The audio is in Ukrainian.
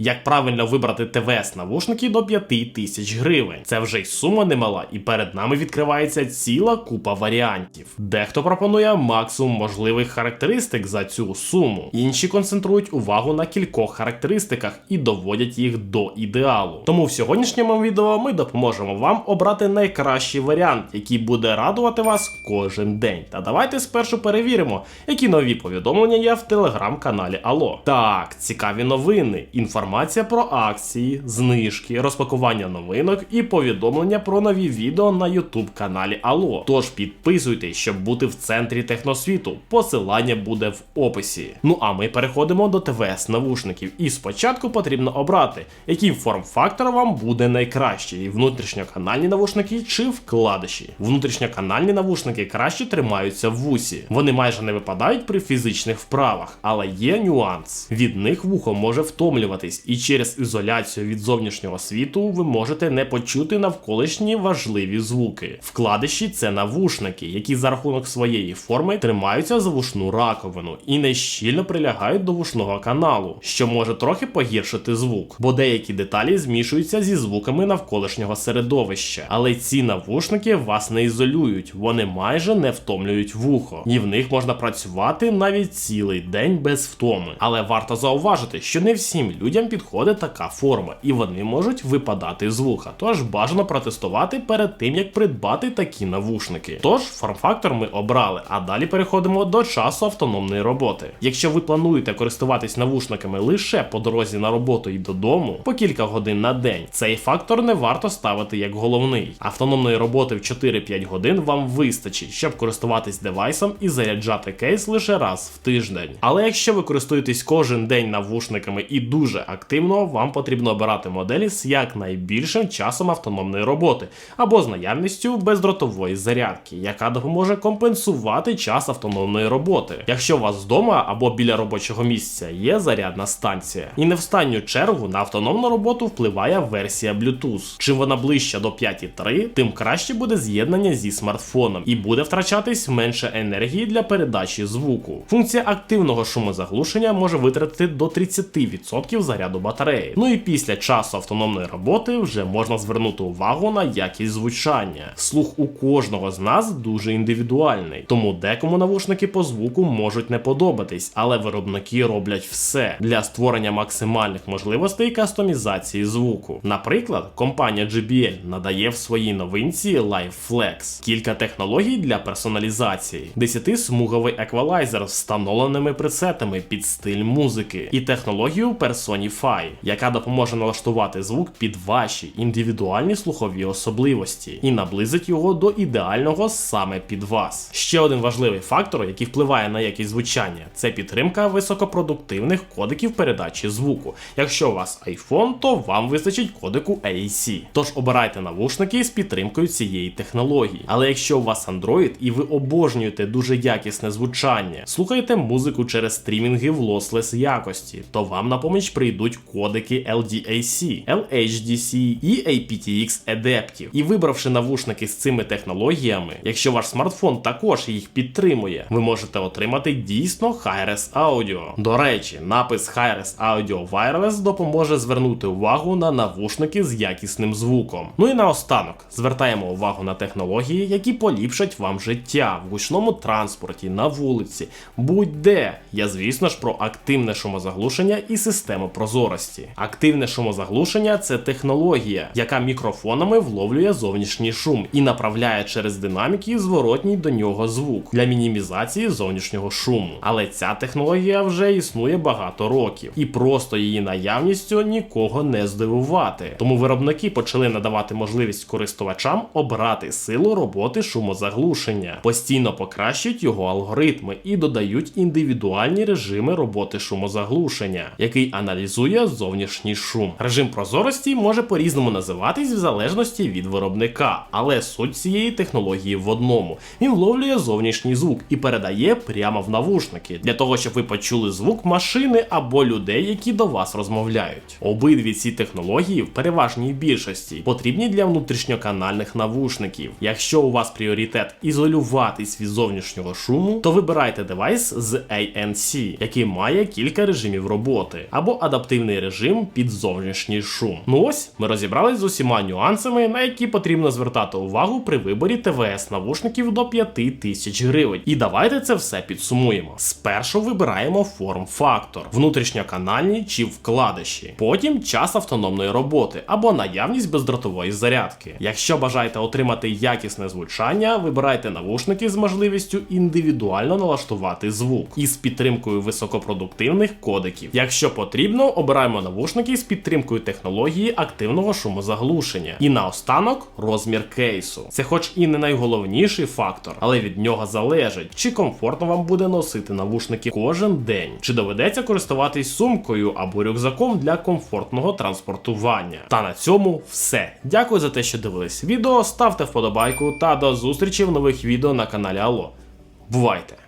Як правильно вибрати ТВС навушники до 5 тисяч гривень? Це вже й сума немала, і перед нами відкривається ціла купа варіантів. Дехто пропонує максимум можливих характеристик за цю суму. Інші концентрують увагу на кількох характеристиках і доводять їх до ідеалу. Тому в сьогоднішньому відео ми допоможемо вам обрати найкращий варіант, який буде радувати вас кожен день. Та давайте спершу перевіримо, які нові повідомлення є в телеграм-каналі Алло. Так, цікаві новини. Інформація про акції, знижки, розпакування новинок і повідомлення про нові відео на YouTube каналі Алло. Тож підписуйтесь, щоб бути в центрі техносвіту. Посилання буде в описі. Ну а ми переходимо до ТВС навушників. І спочатку потрібно обрати, який форм-фактор вам буде найкращий: внутрішньоканальні навушники чи вкладиші. Внутрішньоканальні навушники краще тримаються в вусі. Вони майже не випадають при фізичних вправах, але є нюанс. Від них вухо може втомлюватись, і через ізоляцію від зовнішнього світу ви можете не почути навколишні важливі звуки. Вкладиші це навушники, які за рахунок своєї форми тримаються за вушну раковину і не щільно прилягають до вушного каналу, що може трохи погіршити звук, бо деякі деталі змішуються зі звуками навколишнього середовища. Але ці навушники вас не ізолюють, вони майже не втомлюють вухо, і в них можна працювати навіть цілий день без втоми. Але варто зауважити, що не всім людям підходить така форма, і вони можуть випадати з вуха. Тож бажано протестувати перед тим, як придбати такі навушники. Тож форм-фактор ми обрали, а далі переходимо до часу автономної роботи. Якщо ви плануєте користуватись навушниками лише по дорозі на роботу і додому, по кілька годин на день, цей фактор не варто ставити як головний. Автономної роботи в 4-5 годин вам вистачить, щоб користуватись девайсом і заряджати кейс лише раз в тиждень. Але якщо ви користуєтесь кожен день навушниками і дуже вам потрібно обирати моделі з якнайбільшим часом автономної роботи або з наявністю бездротової зарядки, яка допоможе компенсувати час автономної роботи. Якщо у вас вдома або біля робочого місця є зарядна станція, і не в останню чергу на автономну роботу впливає версія Bluetooth. Чим вона ближча до 5.3, тим краще буде з'єднання зі смартфоном і буде втрачатись менше енергії для передачі звуку. Функція активного шумозаглушення може витратити до 30% заряду батареї. Ну і після часу автономної роботи вже можна звернути увагу на якість звучання. Слух у кожного з нас дуже індивідуальний, тому декому навушники по звуку можуть не подобатись, але виробники роблять все для створення максимальних можливостей кастомізації звуку. Наприклад, компанія JBL надає в своїй новинці Live Flex кілька технологій для персоналізації, 10-смуговий еквалайзер з встановленими пресетами під стиль музики, і технологію Personify, яка допоможе налаштувати звук під ваші індивідуальні слухові особливості і наблизить його до ідеального саме під вас. Ще один важливий фактор, який впливає на якість звучання, це підтримка високопродуктивних кодиків передачі звуку. Якщо у вас iPhone, то вам вистачить кодику AAC. Тож обирайте навушники з підтримкою цієї технології. Але якщо у вас Android і ви обожнюєте дуже якісне звучання, слухаєте музику через стрімінги в lossless якості, то вам на поміч прийдуть кодики LDAC, LHDC і aptX Adaptive. І вибравши навушники з цими технологіями, якщо ваш смартфон також їх підтримує, ви можете отримати дійсно Hi-Res Audio. До речі, напис Hi-Res Audio Wireless допоможе звернути увагу на навушники з якісним звуком. Ну і наостанок звертаємо увагу на технології, які поліпшать вам життя в гучному транспорті, на вулиці, будь-де. Я, звісно ж, про активне шумозаглушення і систему прозорості. Активне шумозаглушення це технологія, яка мікрофонами вловлює зовнішній шум і направляє через динаміки зворотній до нього звук для мінімізації зовнішнього шуму. Але ця технологія вже існує багато років, і просто її наявністю нікого не здивувати. Тому виробники почали надавати можливість користувачам обрати силу роботи шумозаглушення, постійно покращують його алгоритми і додають індивідуальні режими роботи шумозаглушення, який аналізує зовнішній шум. Режим прозорості може по-різному називатись в залежності від виробника, але суть цієї технології в одному: він вловлює зовнішній звук і передає прямо в навушники для того, щоб ви почули звук машини або людей, які до вас розмовляють. Обидві ці технології в переважній більшості потрібні для внутрішньоканальних навушників. Якщо у вас пріоритет ізолюватись від зовнішнього шуму, то вибирайте девайс з ANC, який має кілька режимів роботи, або адаптивний режим під зовнішній шум. Ну ось ми розібрались з усіма нюансами, на які потрібно звертати увагу при виборі ТВС навушників до 5000 гривень. І давайте це все підсумуємо. Спершу вибираємо форм-фактор, внутрішньоканальні чи вкладиші. Потім час автономної роботи або наявність бездротової зарядки. Якщо бажаєте отримати якісне звучання, вибирайте навушники з можливістю індивідуально налаштувати звук із підтримкою високопродуктивних кодеків. Якщо потрібно, обираємо навушники з підтримкою технології активного шумозаглушення. І наостанок розмір кейсу. Це хоч і не найголовніший фактор, але від нього залежить, чи комфортно вам буде носити навушники кожен день, чи доведеться користуватись сумкою або рюкзаком для комфортного транспортування. Та на цьому все. Дякую за те, що дивились відео. Ставте вподобайку та до зустрічі в нових відео на каналі Алло. Бувайте!